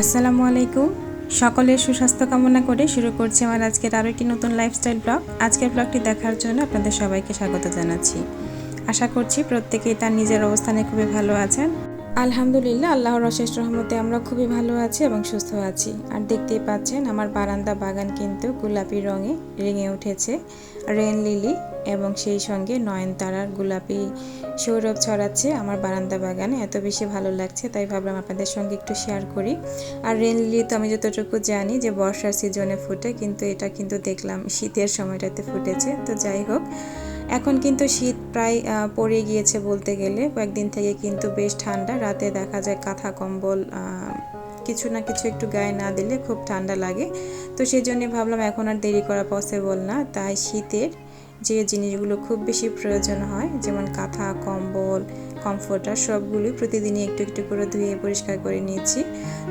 আসসালামু আলাইকুম। সকলের সুস্বাস্থ্য কামনা করে শুরু করছি আমার আজকের আরও একটি নতুন লাইফস্টাইল ব্লগ আজকের ব্লগটি দেখার জন্য আপনাদের সবাইকে স্বাগত জানাচ্ছি। আশা করছি প্রত্যেকেই তার নিজের অবস্থানে খুবই ভালো আছেন। আলহামদুলিল্লাহ, আল্লাহর অশেষ রহমতে আমরা খুবই ভালো আছি এবং সুস্থ আছি। আর দেখতেই পাচ্ছেন, আমার বারান্দা বাগান কিন্তু গোলাপি রঙে রেঙে উঠেছে। রেন লিলি এবং সেই সঙ্গে নয়নতারার গোলাপি সৌরভ ছড়াচ্ছে আমার বারান্দা বাগানে। এত বেশি ভালো লাগছে, তাই ভাবলাম আপনাদের সঙ্গে একটু শেয়ার করি। আর রেন লিলি তো আমি যতটুকু জানি যে বর্ষার সিজনে ফুটে, কিন্তু এটা কিন্তু দেখলাম শীতের সময়টাতে ফুটেছে। তো যাই হোক, এখন কিন্তু শীত প্রায় পড়ে গিয়েছে বলতে গেলে। কয়েকদিন থেকে কিন্তু বেশ ঠান্ডা, রাতে দেখা যায় কাঁথা কম্বল কিছু না কিছু একটু গায়ে না দিলে খুব ঠান্ডা লাগে। তো সেই জন্য ভাবলাম এখন আর দেরি করা পসিবল না। তাই শীতের যে জিনিসগুলো খুব বেশি প্রয়োজন হয়, যেমন কাঁথা, কম্বল, কমফোর্টার সবগুলোই প্রতিদিনই একটু একটু করে ধুয়ে পরিষ্কার করে নিয়েছি।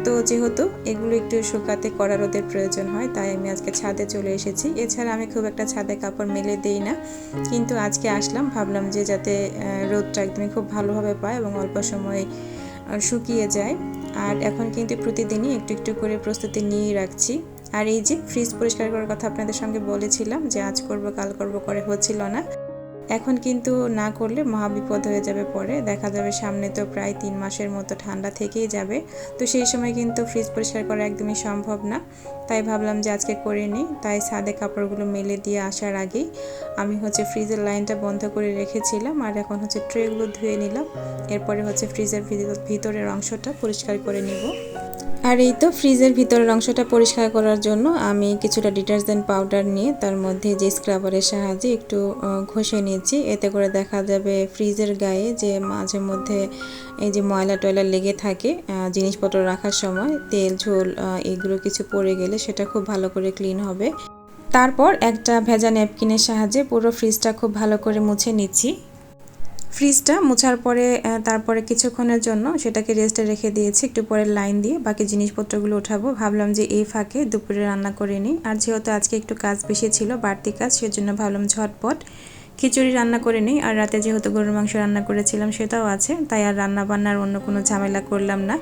তো যেহেতু এগুলো একটু শুকাতে কড়া রোদের প্রয়োজন হয়, তাই আমি আজকে ছাদে চলে এসেছি। এছাড়া আমি খুব একটা ছাদে কাপড় মেলে দেই না, কিন্তু আজকে আসলাম, ভাবলাম যে যাতে রোদটা একদমই খুব ভালোভাবে পায় এবং অল্প সময় শুকিয়ে যায়। আর এখন কিন্তু প্রতিদিনই একটু একটু করে প্রস্তুতি নিয়ে রাখছি। আর এই যে ফ্রিজ পরিষ্কার করার কথা আপনাদের সঙ্গে বলেছিলাম যে আজ করব, কাল করব, করে হচ্ছিল না। এখন কিন্তু না করলে মহাবিপদ হয়ে যাবে পরে। দেখা যাবে সামনে তো প্রায় তিন মাসের মতো ঠান্ডা থেকেই যাবে। তো সেই সময় কিন্তু ফ্রিজ পরিষ্কার করা একদমই সম্ভব না। তাই ভাবলাম যে আজকে করে নিই। তাই সাদে কাপড়গুলো মেলে দিয়ে আসার আগেই আমি হচ্ছে ফ্রিজের লাইনটা বন্ধ করে রেখেছিলাম আর এখন হচ্ছে ট্রেগুলো ধুয়ে নিলাম। এরপরে হচ্ছে ফ্রিজের ভিতরের অংশটা পরিষ্কার করে নিব। আর এই তো ফ্রিজের ভিতরের অংশটা পরিষ্কার করার জন্য আমি কিছুটা ডিটারজেন্ট পাউডার নিয়ে তার মধ্যে যে স্ক্রাবারের সাহায্যে একটু ঘষে নিয়েছি। এতে করে দেখা যাবে ফ্রিজের গায়ে যে মাঝে মধ্যে এই যে ময়লা টয়লা লেগে থাকে জিনিসপত্র রাখার সময় তেল, ঝোল এগুলো কিছু পড়ে গেলে সেটা খুব ভালো করে ক্লিন হবে। তারপর একটা ভেজা ন্যাপকিনের সাহায্যে পুরো ফ্রিজটা খুব ভালো করে মুছে নিচ্ছি। ফ্রিজটা মোছার পরে তারপরে কিছুক্ষণের জন্য সেটাকে রেস্টে রেখে দিয়েছি, একটু পরে লাইন দিয়ে বাকি জিনিসপত্রগুলো উঠাবো ভাবলাম যে এই ফাঁকে দুপুরে রান্না করে নিই। আর যেহেতু আজকে একটু কাজ বেশি ছিল, বাড়তি কাজ, সেজন্য ভাবলাম ঝটপট খিচুড়ি রান্না করে নিই, আর রাতে যেহেতু গরুর মাংস রান্না করেছিলাম সেটাও আছে, তাই আর রান্না বান্নার অন্য কোনো ঝামেলা করলাম না।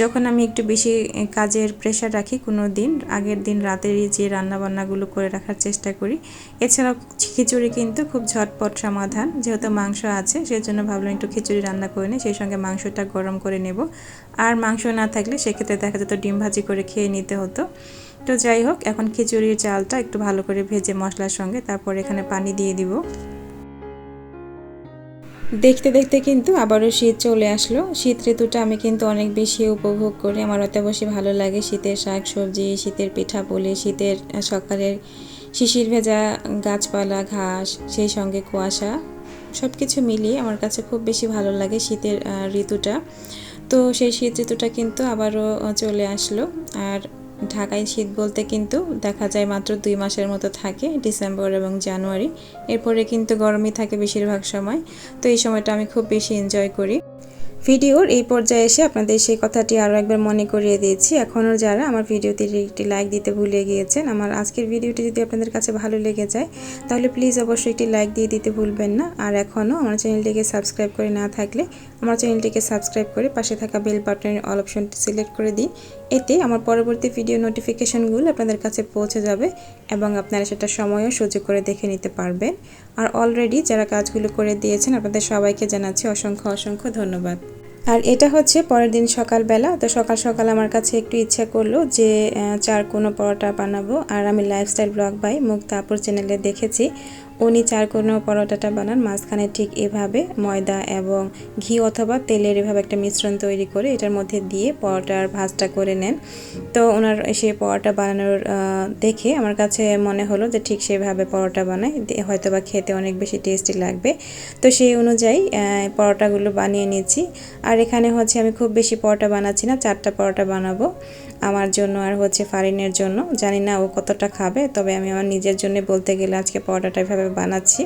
যখন আমি একটু বেশি কাজের প্রেশার রাখি কোনো দিন, আগের দিন রাতেরই যে রান্না বান্নাগুলো করে রাখার চেষ্টা করি। এছাড়াও খিচুড়ি কিন্তু খুব ঝটপট সমাধান, যেহেতু মাংস আছে, সেজন্য ভাবলাম একটু খিচুড়ি রান্না করে নিই, সেই সঙ্গে মাংসটা গরম করে নেব। আর মাংস না থাকলে সেক্ষেত্রে দেখা যেত ডিম ভাজি করে খেয়ে নিতে হতো। তো যাই হোক, এখন খিচুড়ির চালটা একটু ভালো করে ভেজে মশলার সঙ্গে তারপর এখানে পানি দিয়ে দিব। দেখতে দেখতে কিন্তু আবারও শীত চলে আসলো। শীত ঋতুটা আমি কিন্তু অনেক বেশি উপভোগ করি। আমার অত বেশি ভালো লাগে শীতের শাক সবজি শীতের পিঠা পুলি, শীতের সকালের শিশির ভেজা গাছপালা, ঘাস, সেই সঙ্গে কুয়াশা সব কিছু মিলিয়ে আমার কাছে খুব বেশি ভালো লাগে শীতের ঋতুটা। তো সেই শীত ঋতুটা কিন্তু আবারও চলে আসলো। আর ঢাকায় শীত বলতে কিন্তু দেখা যায় মাত্র দুই মাসের মতো থাকে, ডিসেম্বর এবং জানুয়ারি। এরপরে কিন্তু গরমই থাকে বেশিরভাগ সময়। তো এই সময়টা আমি খুব বেশি এনজয় করি। ভিডিওর এই পর্যায়ে এসে আপনাদের সেই কথাটি আরও একবার মনে করিয়ে দিয়েছি। এখনও যারা আমার ভিডিওতে একটি লাইক দিতে ভুলে গিয়েছেন, আমার আজকের ভিডিওটি যদি আপনাদের কাছে ভালো লেগে যায়, তাহলে প্লিজ অবশ্যই একটি লাইক দিয়ে দিতে ভুলবেন না। আর এখনও আমার চ্যানেলটিকে সাবস্ক্রাইব করে না থাকলে আমার চ্যানেলটিকে সাবস্ক্রাইব করে পাশে থাকা বেল বাটনের অল অপশনটি সিলেক্ট করে দিন। এতে আমার পরবর্তী ভিডিও নোটিফিকেশানগুলো আপনাদের কাছে পৌঁছে যাবে এবং আপনারা সেটা সময়ও সুযোগ করে দেখে নিতে পারবেন। আর অলরেডি যারা কাজগুলো করে দিয়েছেন, আপনাদের সবাইকে জানাচ্ছি অসংখ্য অসংখ্য ধন্যবাদ। আর এটা হচ্ছে পরের দিন সকালবেলা। তো সকাল সকাল আমার কাছে একটু ইচ্ছা করল যে চার কোনো পরোটা বানাবো। আর আমি লাইফস্টাইল ব্লগ বাই মুক্তা আপুর চ্যানেলে দেখেছি। উনি চার কোনো পরোটাটা বানান, মাঝখানে ঠিক এভাবে ময়দা এবং ঘি অথবা তেলের এভাবে একটা মিশ্রণ তৈরি করে এটার মধ্যে দিয়ে পরোটার ভাজটা করে নেন। তো ওনার সেই পরোটা বানানোর দেখে আমার কাছে মনে হলো যে ঠিক সেভাবে পরোটা বানাই হয়তো বা খেতে অনেক বেশি টেস্টি লাগবে। তো সেই অনুযায়ী পরোটাগুলো বানিয়ে নিয়েছি আর এখানে হচ্ছে আমি খুব বেশি পরোটা বানাচ্ছি না, চারটা পরোটা বানাবো। আমার জন্য আর হচ্ছে ফারিনের জন্য। জানি না ও কতটা খাবে, তবে আমি আমার নিজের জন্য বলতে গেলে আজকে পরোটাটা এভাবে বানাচ্ছি।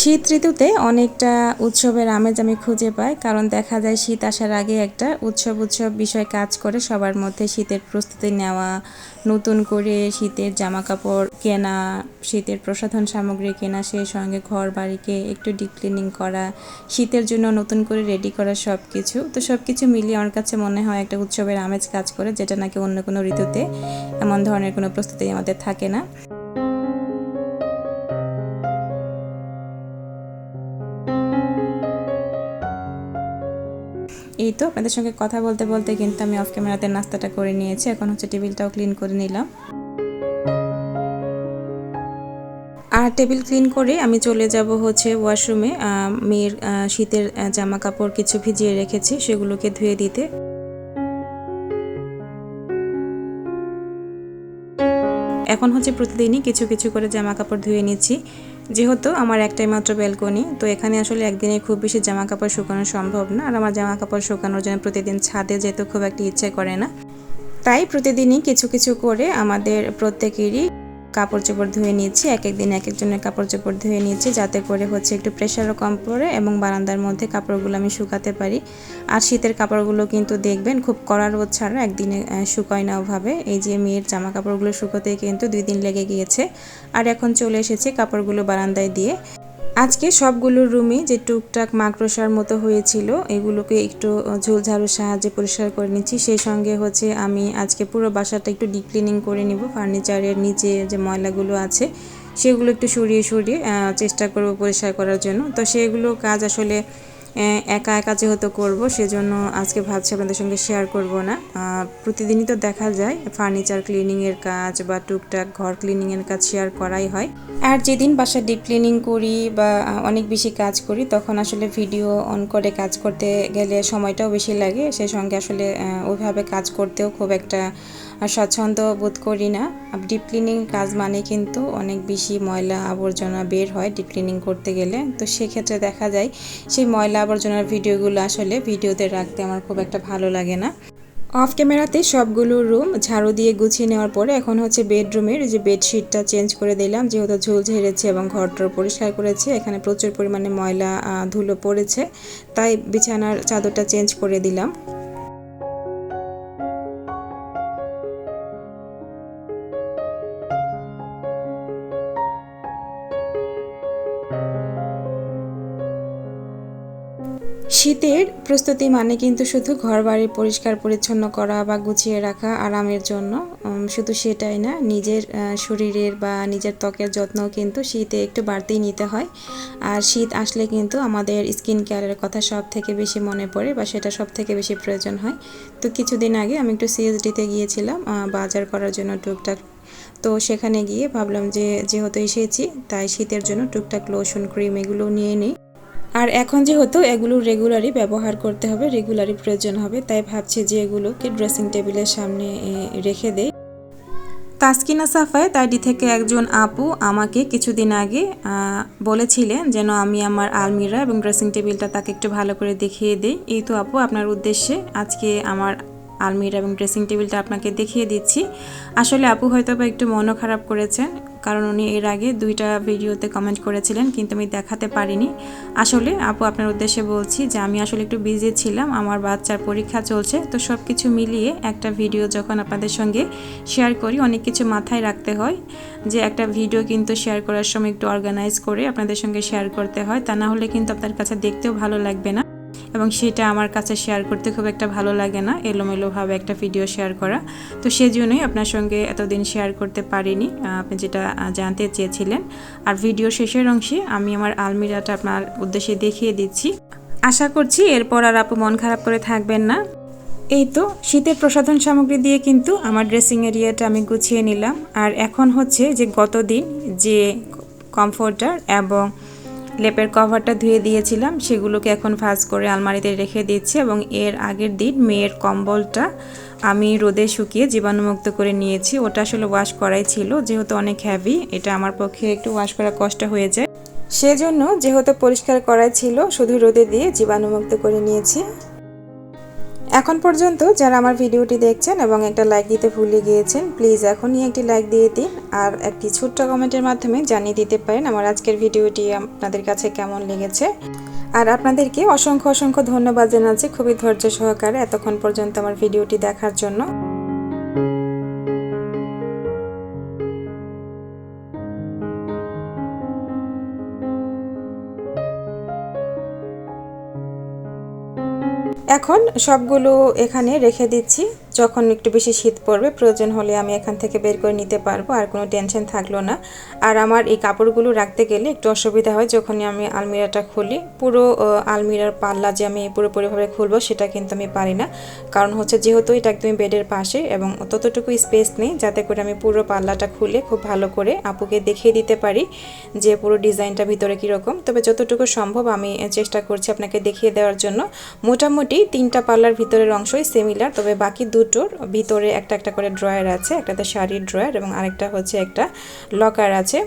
শীত ঋতুতে অনেকটা উৎসবের আমেজ আমি খুঁজে পাই, কারণ দেখা যায় শীত আসার আগে একটা উৎসব উৎসব বিষয় কাজ করে, সবার মধ্যে শীতের প্রস্তুতি নেওয়া, নতুন করে শীতের জামা কাপড় কেনা, শীতের প্রসাধন সামগ্রী কেনা সেই সঙ্গে ঘর বাড়িকে একটু ডিপ ক্লিনিং করা, শীতের জন্য নতুন করে রেডি করা সব কিছু তো সব কিছু মিলিয়ে আমার কাছে মনে হয় একটা উৎসবের আমেজ কাজ করে, যেটা নাকি অন্য কোনো ঋতুতে এমন ধরনের কোনো প্রস্তুতি আমাদের থাকে না। এই তো, আপনাদের সঙ্গে কথা বলতে বলতে কিন্তু আমি অফ ক্যামেরাতে নাস্তাটা করে নিয়েছি। এখন হচ্ছে টেবিলটাও ক্লিন করে নিলাম। আর টেবিল ক্লিন করে আমি চলে যাব হচ্ছে ওয়াশরুমে মেয়ের শীতের জামা কাপড় কিছু ভিজিয়ে রেখেছি, সেগুলোকে ধুয়ে দিতে। এখন হচ্ছে প্রতিদিনই কিছু কিছু করে জামা কাপড় ধুয়ে নিচ্ছি। যেহেতু আমার একটাই মাত্র ব্যালকনি, তো এখানে আসলে একদিনে খুব বেশি জামা কাপড় শুকানো সম্ভব না। আর আমার জামা কাপড় শুকানোর জন্য প্রতিদিন ছাদে যেতে খুব একটা ইচ্ছে করে না। তাই প্রতিদিনই কিছু কিছু করে আমাদের প্রত্যেকেরই কাপড় চোপড় ধুয়ে নিয়েছি এক একদিন এক একজনের কাপড় চোপড় ধুয়ে নিয়েছি যাতে করে হচ্ছে একটু প্রেশারও কম পড়ে এবং বারান্দার মধ্যে কাপড়গুলো আমি শুকাতে পারি। আর শীতের কাপড়গুলো কিন্তু দেখবেন খুব কড়া রোদ ছাড়া একদিনে শুকায় না ওভাবে। এই যে মেয়ের জামা কাপড়গুলো শুকোতে কিন্তু দুই দিন লেগে গিয়েছে। আর এখন চলে এসেছে কাপড়গুলো বারান্দায় দিয়ে। আজকে সবগুলো রুমে যে টুকটাক মাকড়সার মতো হয়েছিল, এগুলোকে একটু ঝোলঝাড়ুর সাহায্যে পরিষ্কার করে নিচ্ছি। সেই সঙ্গে হচ্ছে আমি আজকে পুরো বাসাটা একটু ডিপ ক্লিনিং করে নিব। ফার্নিচারের নিচে যে ময়লাগুলো আছে, সেগুলো একটু সরিয়ে সরিয়ে চেষ্টা করব পরিষ্কার করার জন্য। তো সেগুলো কাজ আসলে একা একা যেহেতু করব, সেজন্য আজকে ভাবছি আপনাদের সঙ্গে শেয়ার করব না। প্রতিদিনই তো দেখা যায় ফার্নিচার ক্লিনিংয়ের কাজ বা টুকটাক ঘর ক্লিনিংয়ের কাজ শেয়ার করাই হয়। আর যেদিন বাসা ডিপ ক্লিনিং করি বা অনেক বেশি কাজ করি, তখন আসলে ভিডিও অন করে কাজ করতে গেলে সময়টাও বেশি লাগে। সেই সঙ্গে আসলে ওইভাবে কাজ করতেও খুব একটা স্বচ্ছন্দ বোধ করি না। ডিপ ক্লিনিং কাজ মানে কিন্তু অনেক বেশি ময়লা আবর্জনা বের হয় ডিপ ক্লিনিং করতে গেলে। তো সেক্ষেত্রে দেখা যায় সেই ময়লা আবর্জনার ভিডিওগুলো আসলে ভিডিওতে রাখতে আমার খুব একটা ভালো লাগে না। অফ ক্যামেরাতে সবগুলো রুম ঝাড়ু দিয়ে গুছিয়ে নেওয়ার পরে এখন হচ্ছে বেডরুমের যে বেডশিটটা চেঞ্জ করে দিলাম। যেহেতু ঝোল ঝেড়েছে এবং ঘরটার পরিষ্কার করেছে, এখানে প্রচুর পরিমাণে ময়লা ধুলো পড়েছে, তাই বিছানার চাদরটা চেঞ্জ করে দিলাম। শীতের প্রস্তুতি মানে কিন্তু শুধু ঘর বাড়ি পরিষ্কার পরিচ্ছন্ন করা বা গুছিয়ে রাখা আরামের জন্য। শুধু সেটাই না, নিজের শরীরের বা নিজের ত্বকের যত্নও কিন্তু শীতে একটু বাড়তেই নিতে হয়। আর শীত আসলে কিন্তু আমাদের স্কিন কেয়ারের কথা সব থেকে বেশি মনে পড়ে বা সেটা সব থেকে বেশি প্রয়োজন হয়। তো কিছুদিন আগে আমি একটু সিএসডিতে গিয়েছিলাম বাজার করার জন্য টুকটাক। তো সেখানে গিয়ে ভাবলাম যে, যেহেতু এসেছি, তাই শীতের জন্য টুকটাক লোশন ক্রিম এগুলো নিয়ে নিই। আর এখন যেহেতু এগুলো রেগুলারই ব্যবহার করতে হবে রেগুলারই প্রয়োজন হবে, তাই ভাবছি যে এগুলোকে ড্রেসিং টেবিলের সামনে রেখে দেই। তাসকিনা সাফায় তাইডি থেকে একজন আপু আমাকে কিছুদিন আগে বলেছিলেন যেন আমি আমার আলমিরা এবং ড্রেসিং টেবিলটা তাকে একটু ভালো করে দেখিয়ে দিই। এই তো আপু, আপনার উদ্দেশ্যে আজকে আমার আলমিরা এবং ড্রেসিং টেবিলটা আপনাকে দেখিয়ে দিচ্ছি। আসলে আপু হয়তো বা একটু মনও খারাপ করেছেন। কারণ উনি এর আগে দুইটা ভিডিওতে কমেন্ট করেছিলেন, কিন্তু আমি দেখাতে পারিনি। আসলে আপু, আপনার উদ্দেশ্যে বলছি যে আমি আসলে একটু বিজি ছিলাম, আমার বাচ্চার পরীক্ষা চলছে, তো সব কিছু মিলিয়ে একটা ভিডিও যখন আপনাদের সঙ্গে শেয়ার করি, অনেক কিছু মাথায় রাখতে হয় যে একটা ভিডিও কিন্তু শেয়ার করার সময় একটু অর্গানাইজ করে আপনাদের সঙ্গে শেয়ার করতে হয়, তা না হলে কিন্তু আপনার কাছে দেখতেও ভালো লাগবে না। এবং সেটা আমার কাছে শেয়ার করতে খুব একটা ভালো লাগে না এলোমেলোভাবে একটা ভিডিও শেয়ার করা। তো সেজন্যই আপনার সঙ্গে এতদিন শেয়ার করতে পারিনি। আপনি যেটা জানতে চেয়েছিলেন। আর ভিডিও শেষের অংশে আমি আমার আলমিরাটা আপনার উদ্দেশ্যে দেখিয়ে দিচ্ছি। আশা করছি এরপর আর আপু মন খারাপ করে থাকবেন না। এই তো, শীতের প্রসাধন সামগ্রী দিয়ে কিন্তু আমার ড্রেসিং এরিয়াটা আমি গুছিয়ে নিলাম। আর এখন হচ্ছে যে গতদিন যে কমফোর্টার এবং লেপের কভারটা ধুয়ে দিয়েছিলাম, সেগুলোকে এখন ভাজ করে আলমারিতে রেখে দিচ্ছি এবং এর আগের দিন মেয়ের কম্বলটা আমি রোদে শুকিয়ে জীবাণুমুক্ত করে নিয়েছি। ওটা আসলে ওয়াশ করাই ছিল, যেহেতু অনেক হ্যাভি এটা আমার পক্ষে একটু ওয়াশ করা কষ্ট হয়ে যায়। সেজন্য যেহেতু পরিষ্কার করাই ছিল, শুধু রোদে দিয়ে জীবাণুমুক্ত করে নিয়েছি। এখন পর্যন্ত যারা আমার ভিডিওটি দেখছেন এবং একটা লাইক দিতে ভুলে গিয়েছেন প্লিজ এখনই একটি লাইক দিয়ে দিন। আর একটি ছোট্ট কমেন্টের মাধ্যমে জানিয়ে দিতে পারেন আমার আজকের ভিডিওটি আপনাদের কাছে কেমন লেগেছে। আর আপনাদেরকে অসংখ্য অসংখ্য ধন্যবাদ জানাচ্ছি খুবই ধৈর্য সহকারে এতক্ষণ পর্যন্ত আমার ভিডিওটি দেখার জন্য। এখন সবগুলো এখানে রেখে দিচ্ছি। যখন একটু বেশি শীত পড়বে, প্রয়োজন হলে আমি এখান থেকে বের করে নিতে পারব, আর কোনো টেনশন থাকল না। আর আমার এই কাপড়গুলো রাখতে গেলে একটু অসুবিধা হয় যখনই আমি আলমিরাটা খুলি। পুরো আলমিরার পাল্লা যে আমি পুরোপুরিভাবে খুলবো সেটা কিন্তু আমি পারি না। কারণ হচ্ছে যেহেতু এটা একদমই বেডের পাশে এবং ততটুকু স্পেস নেই, যাতে করে আমি পুরো পাল্লাটা খুলে খুব ভালো করে আপুকে দেখিয়ে দিতে পারি যে পুরো ডিজাইনটা ভিতরে কীরকম। তবে যতটুকু সম্ভব আমি চেষ্টা করছি আপনাকে দেখিয়ে দেওয়ার জন্য। মোটামুটি তিনটা পাল্লার ভিতরের অংশই সিমিলার তবে বাকি দুটোর ভিতরে একটা একটা করে ড্রয়ার আছে, একটাতে শাড়ির ড্রয়ার এবং আরেকটা হচ্ছে একটা লকার আছে।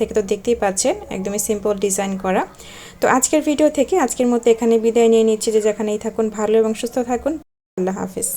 থেকে তো দেখতেই পাচ্ছেন, একদমই সিম্পল ডিজাইন করা। তো আজকের ভিডিও থেকে আজকের মতো এখানে বিদায় নিয়ে নিচ্ছি। যে যেখানেই থাকুন ভালো এবং সুস্থ থাকুন, আল্লাহ হাফিজ।